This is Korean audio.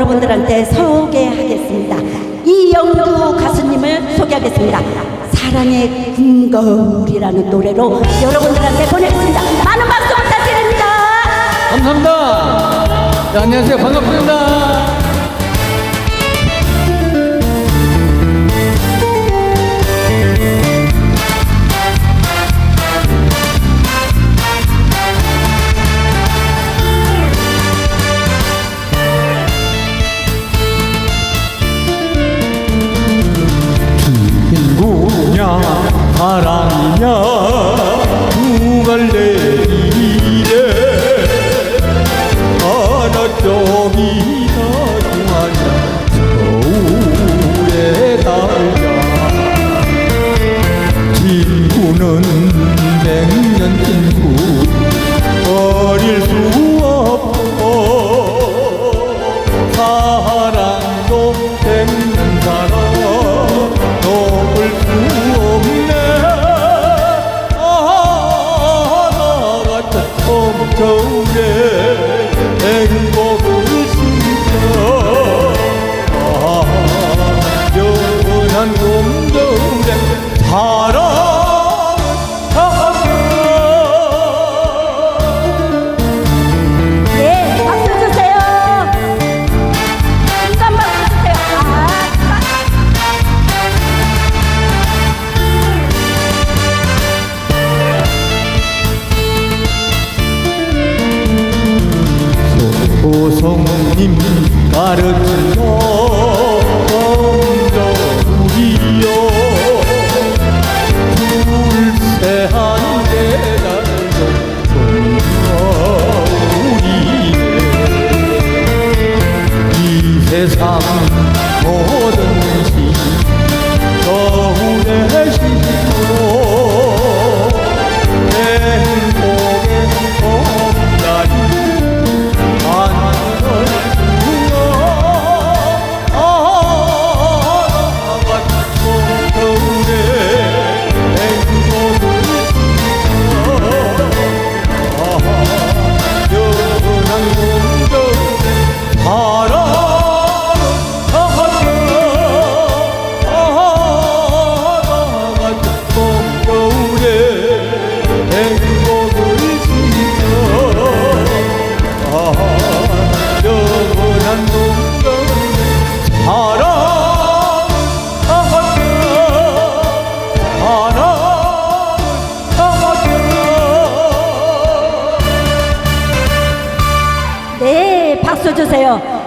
여러분들한테 소개하겠습니다. 이영두 가수님을 소개하겠습니다. 사랑의 궁거울이라는 노래로 여러분들한테 보내겠습니다. 많은 박수 부탁드립니다. 감사합니다. 네, 안녕하세요. 반갑습니다. 사랑이냐? 두 갈래 길에? 어느 쪽이 더 좋아냐? 서울에 달자 친구는 백년 친구. 버릴 수 없고 사랑도 가르치며 검정이요 불새한 계단도 우리네 이 세상 영원한 사랑하며 네, 박수 주세요.